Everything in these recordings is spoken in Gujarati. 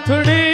નથડીની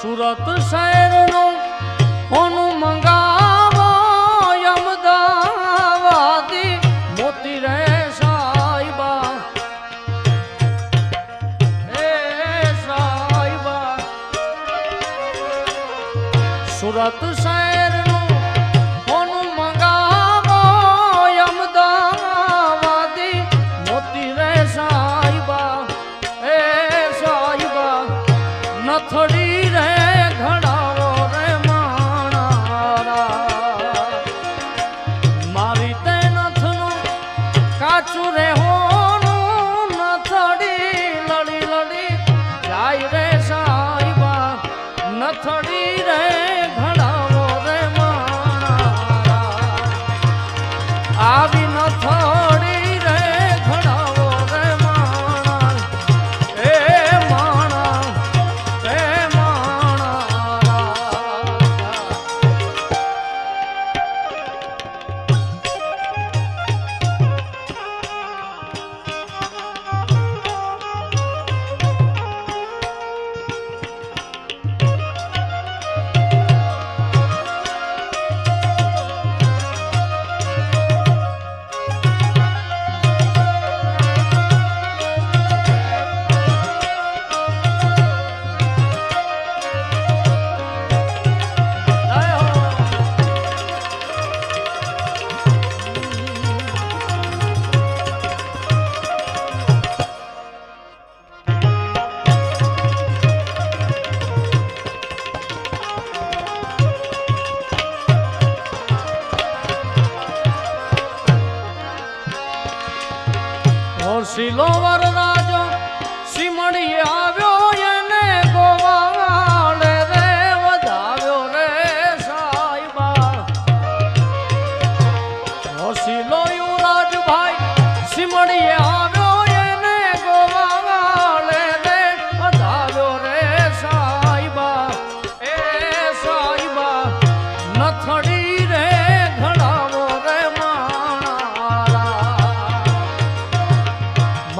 সুরত সায়ের নৌ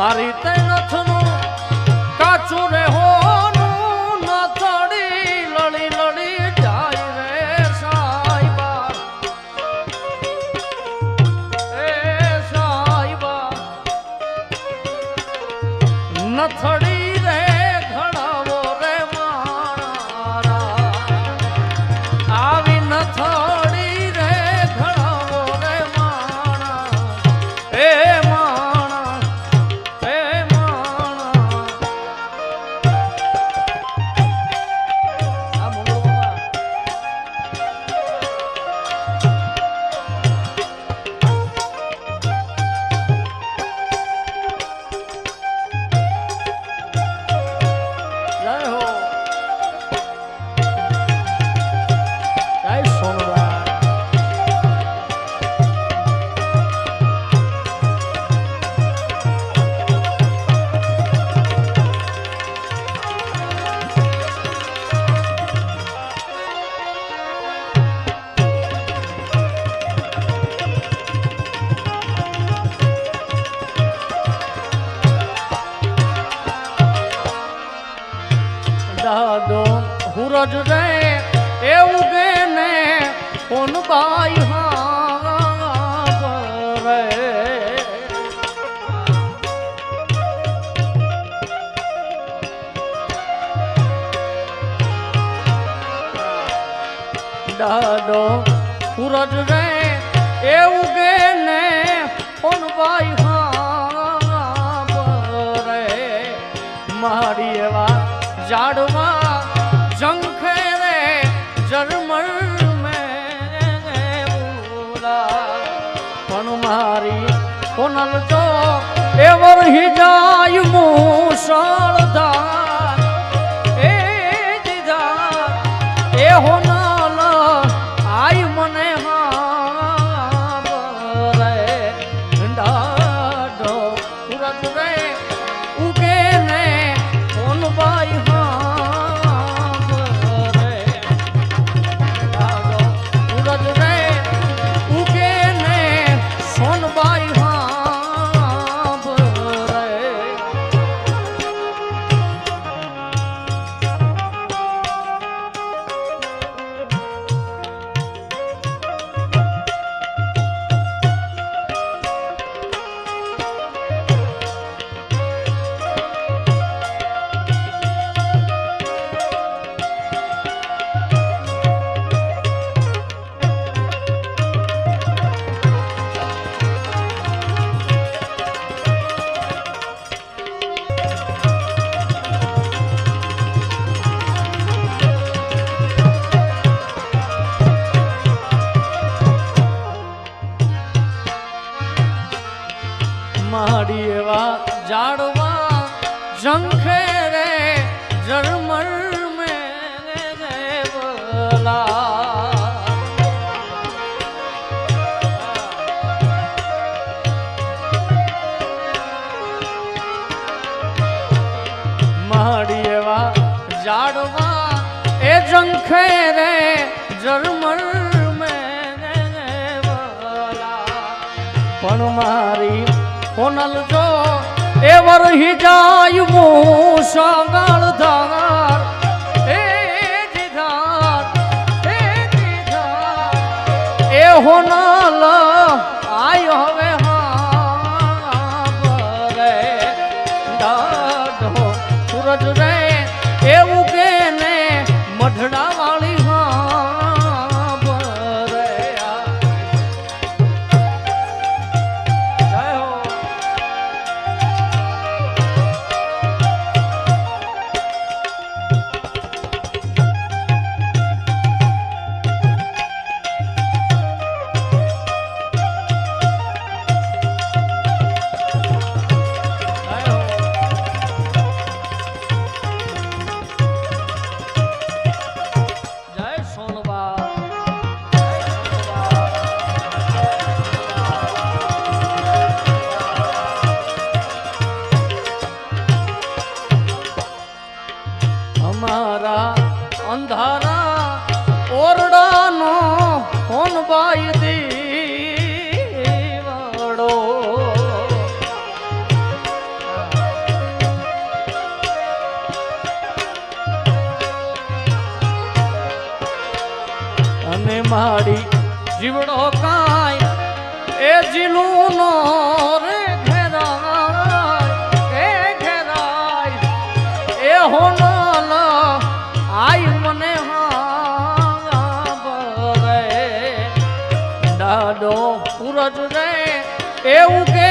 મારી દાદો, સુરજ રે, એવું ઉગે ને ફોન ભાઈ રે મારી એવા જાડવા જંખે રે જરમર પણ મારી કોનલ તો એવર હિજાય મુસાળ ઝંખે રે ઝરમર માડી એવા ઝાડવા એ ઝંખે રે ઝરમર પણ મારી ફોનલ જો এবার হিজাই মুসাগার ধার। এ দিধার দিধার এ হোনালা Eu quero.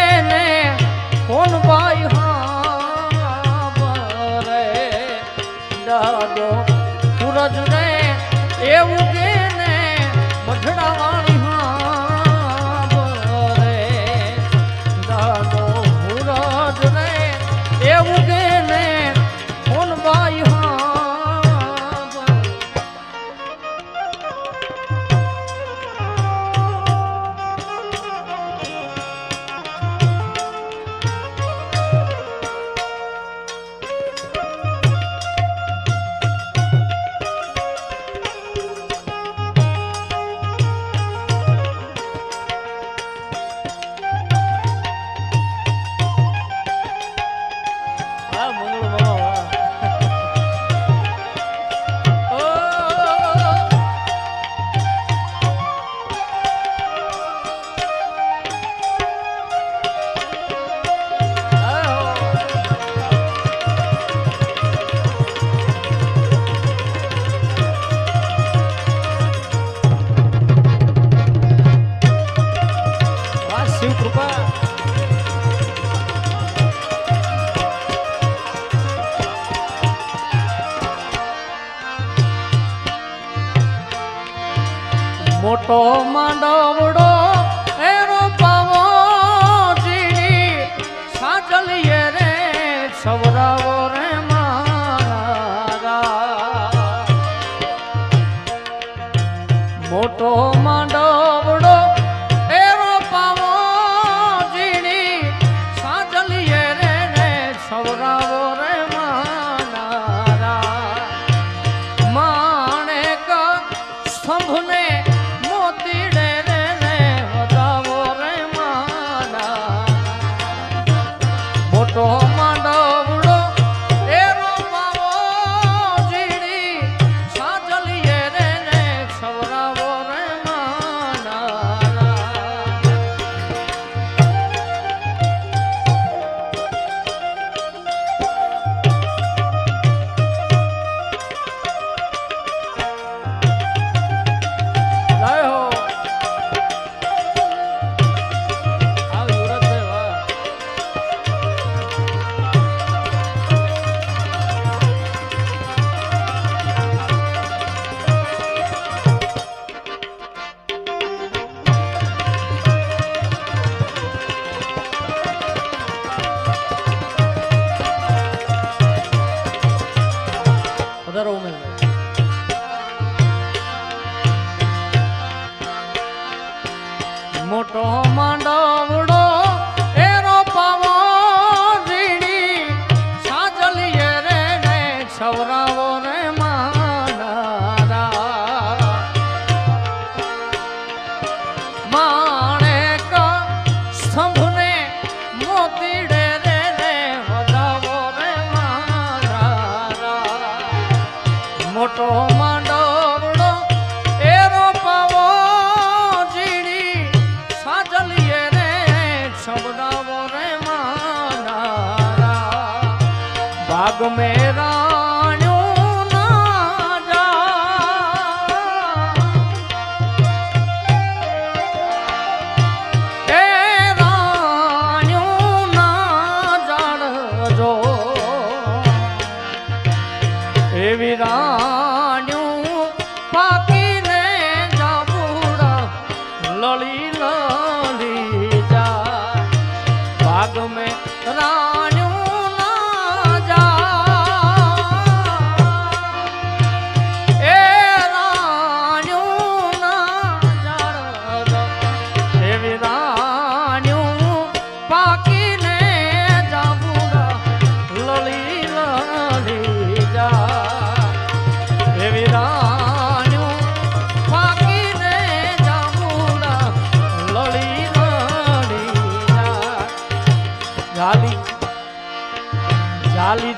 में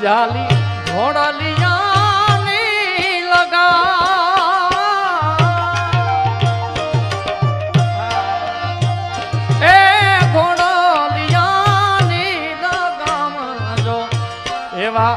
જાલી ઘોડલિયાની લગા એ ઘોડલિયાની લગામ જો એવા